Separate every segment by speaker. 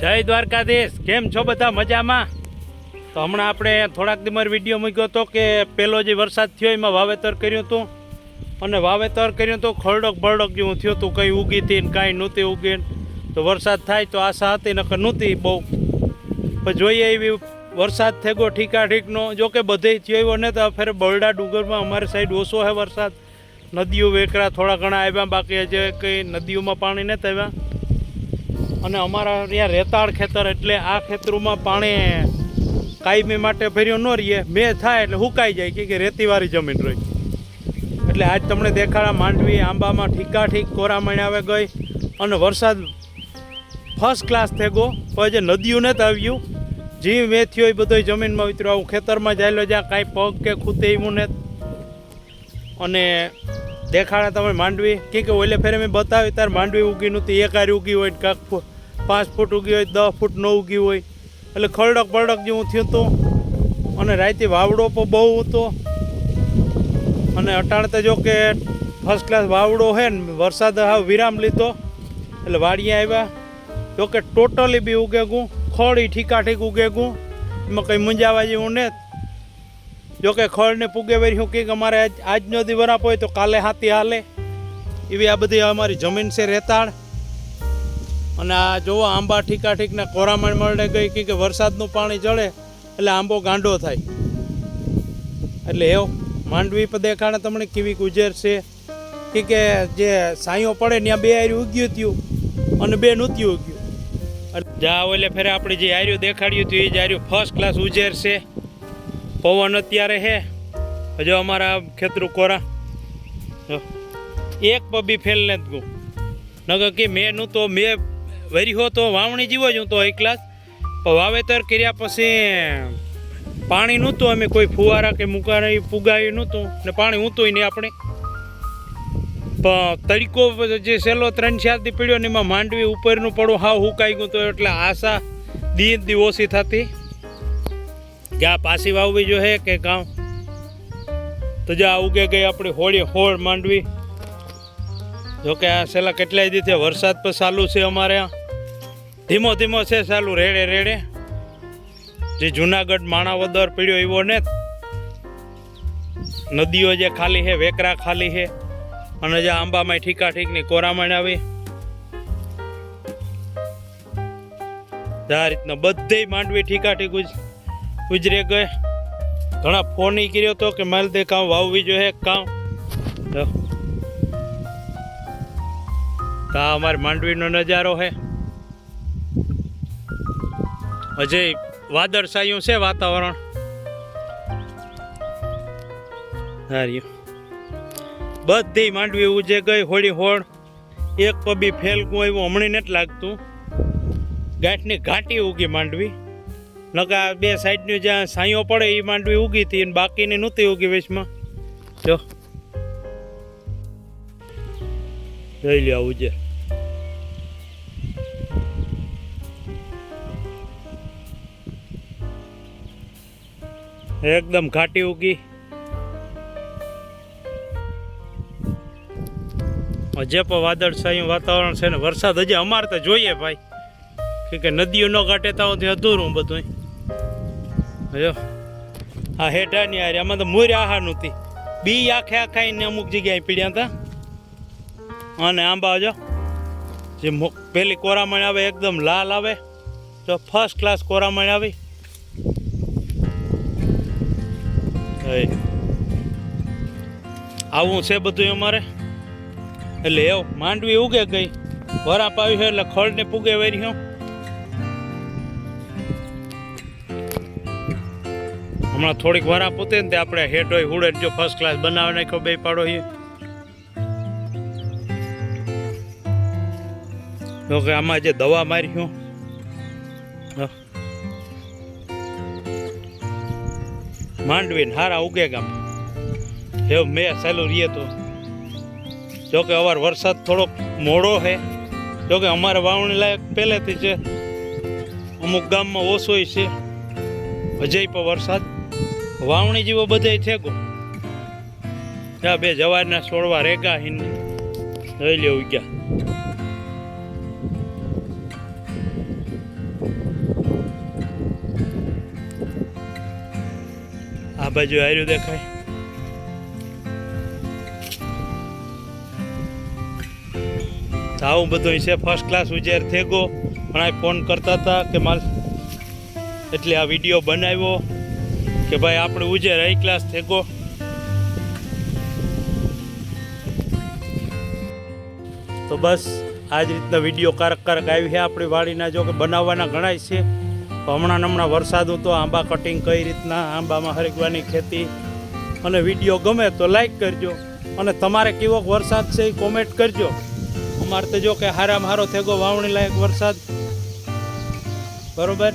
Speaker 1: જય દ્વારકાધીશ. કેમ છો બધા મજામાં? તો હમણાં આપણે થોડાક દિમર વીડિયો મૂક્યો હતો કે પહેલો જે વરસાદ થયો એમાં વાવેતર કર્યું હતું. અને વાવેતર કર્યું હતું ખરડક બરડોક જેવું થયું હતું. કંઈ ઉગી હતી ને કાંઈ નહોતી ઉગી તો વરસાદ થાય તો આશા હતી, નકર નહોતી બહુ. પણ જોઈએ એવી વરસાદ થેગો ઠીકા ઠીકનો જો કે બધે થયો ને તો ફેર બરડા ડુંગરમાં અમારી સાઈડ ઓછો છે વરસાદ. નદીઓ વેકરા થોડા ઘણા આવ્યા, બાકી જે કંઈ નદીઓમાં પાણી નથી આવ્યા. અને અમારા ત્યાં રેતાળ ખેતર એટલે આ ખેતરોમાં પાણી કાયમી માટે ભર્યો ન રહીએ. મેં થાય એટલે હુકાઈ જાય કે રેતીવાળી જમીન રહી. એટલે આજ તમને દેખાડા માંડવી આંબામાં ઠીકા ઠીક કોરામણ આવે ગઈ અને વરસાદ ફર્સ્ટ ક્લાસ થઈ ગયો પણ જે નદીઓ નથી આવ્યું. જીવ વેથ્યો એ બધો જમીનમાં ઉતર્યો. આવું ખેતરમાં જાયેલો જ્યાં કાંઈ પગ કે ખૂતે એવું ને અને દેખાડા તમે માંડવી. કે ઓલે ફેરે મેં બતાવી તાર માંડવી ઉગી નહોતી. એક આરી ઉગી હોય કાંક પાંચ ફૂટ ઉગી હોય, દસ ફૂટ ન ઉગી હોય. એટલે ખરડક બરડક જેવું થયું હતું. અને રાતે વાવડો પણ બહુ હતો. અને અટાણતા જો કે ફર્સ્ટ ક્લાસ વાવડો છે ને, વરસાદ હાવ વિરામ લીધો. એટલે વાડીએ આવ્યા. જો કે ટોટલી બી ઉગે ગું ખોડી ઠીકા ઠીક ઉગે ગું. એમાં કંઈ મૂંઝાવા જેવું ને જો. કે ખળને પૂગે વેરી હું કે અમારે આજ આજનો દી વરાપ હોય તો કાલે હાથી હાલે. એવી આ બધી અમારી જમીન છે રેતાળ. અને આ જોવો આંબા ઠીકા ઠીકના કોરામણ મળે ગઈ કે- વરસાદનું પાણી ચડે એટલે આંબો ગાંડો થાય. એટલે એવો માંડવી પર દેખાડે તમને કેવી ગુજર છે. કે જે સાંયો પડે, ત્યાં બે આર્યું ઉગ્યું હતું અને બે નહોતું ઉગ્યું. જા ઓલે ફેરે આપણે જે આર્યું દેખાડ્યું હતું, એ જ આર્યું ફર્સ્ટ ક્લાસ ઉજેર છે. પવન અત્યારે હે. હજુ અમારા ખેતરું કોરા. એક પબી ફેલ નથી ગયું. નગર કે મેં નું તો મેં વરી તો વાવણી જીવો જ હું તો એક ક્લાસ પણ વાવેતર કર્યા પછી પાણી નહોતું, અમે કોઈ ફુવારા કે મુકારા ફુગાયું નહોતું. ને પાણી ઊંતું નહીં આપણે. પણ તરીકો જે સેલો ત્રણ ચારથી દી ને એમાં માંડવી ઉપરનું પડું હાવ હુકાઈ ગયું તો એટલે આશા દી દી ઓછી થતી. આ પાછી વાવવી જોઈએ કે ગામ તો જો આ ઉગે ગઈ આપણી હોળી, હોળ, માંડવી. જોકે આ છેલ્લા કેટલાય દીથી વરસાદ પણ ચાલુ છે અમારે આ. ધીમો ધીમો છે ચાલુ, રેડે રેડે. જે જુનાગઢ માણાવદર પીડ્યો એવો ને, નદીઓ જે ખાલી છે, વેકરા ખાલી છે, અને જે આંબામાં ઠીકા ઠીકની કોરામણ આવી. આ રીતના બધે માંડવી ઠીકા ઠીક ઉજરે ગયે. ઘણા ફોન કર્યો તો કે મારે તે કામ વાવવી જોઈએ કામ તો કા અમારે માંડવીનો નજારો હે. હજે વાદળછાયું છે વાતાવરણ. હાર્યું બધી માંડવી ઉજે ગઈ, હોળી હોળ. એક પબી ફેલકું એવું હમણાં નથી લાગતું. ગાંઠની ઘાટી ઉગી માંડવી. નકા બે સાઈડની જ્યાં સાંયો પડે એ માંડવી ઉગી હતી અને બાકીની નહોતી ઉગી વેચમાં જો. લઈ લ્યો આવું એકદમ ઘાટી ઉગી. જે પણ વાદળછાયું વાતાવરણ છે ને વરસાદ હજી અમારે તો જોઈએ ભાઈ. કે નદીઓ ન ઘાટે તાવથી અધૂરું બધું જો આ હેઠા ની હારી આમાં તો મોર આહાર નહોતી. બી આખે આખા ને અમુક જગ્યાએ પીડ્યા હતા. અને આંબા જો, જે પેલી કોરામણ આવે, એકદમ લાલ આવે. તો ફર્સ્ટ ક્લાસ કોરામણ આવી. આવું છે બધું અમારે. એટલે એવું, માંડવી ઉગે ગઈ. વરાપ આવી છે એટલે ખળને પૂગે વેર્યો હમણાં થોડીક વરાપ ઉતે ને તે આપણે હેડ હોય હુડે જો ફર્સ્ટ ક્લાસ બનાવી નાખ્યો બે પાડો છે જો કે આમાં જે દવા મારી હું હા. માંડવી ને હારા ઉગે ગામ. એવું મેં સહેલું રહીએ તો. જોકે અવાર વરસાદ થોડોક મોડો છે જોકે અમારે વાવણી લાયક પહેલેથી છે. અમુક ગામમાં ઓછો છે. હજય પણ વરસાદ વાવણી જેવો બધે ગો. ત્યાં બે જવારના છોડવા રેગા હિન. લઈ લેવું ગયા બાજુ આર્યું દેખાય. આવું બધું છે ફર્સ્ટ ક્લાસ ઉજેર થેગો ઘણા ફોન કરતા હતા કે માલ એટલે આ વીડિયો બનાવ્યો કે ભાઈ આપણે ઉજેર હાઈ ક્લાસ થેગો તો બસ આ જ રીતના વીડિયો કારક કારક આવી છે. આપણી વાડીના જો કે બનાવવાના ઘણાય છે. હમણાં હમણાં વરસાદ હતો, આંબા કટિંગ કઈ રીતના, આંબામાં હરગવાની ખેતી. અને વીડિયો ગમે તો લાઈક કરજો. અને તમારે કેવો વરસાદ છે એ કોમેન્ટ કરજો. અમારે તો જો કે હારામાં હારો થેગો વાવણી લાયક વરસાદ. બરોબર?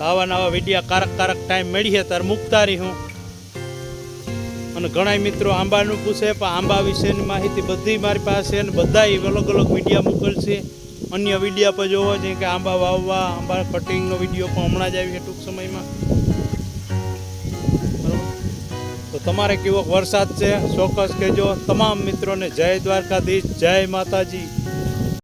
Speaker 1: આવા નવા વિડીયા કારક કારક ટાઈમ મળીએ ત્યારે મૂકતા હું. અને ઘણા મિત્રો આંબાનું પૂછે, પણ આંબા વિશેની માહિતી બધી મારી પાસે અને બધા અલગ અલગ વિડીયા મોકલશે. અન્ય વિડીયા પર જોવો છે કે આંબા વાવવા, આંબા કટિંગનો વીડિયો પણ હમણાં જ આવી છે ટૂંક સમયમાં. બરોબર? તો તમારે કેવો વરસાદ છે, ચોક્કસ કહેજો. તમામ મિત્રોને જય દ્વારકાધીશ, જય માતાજી.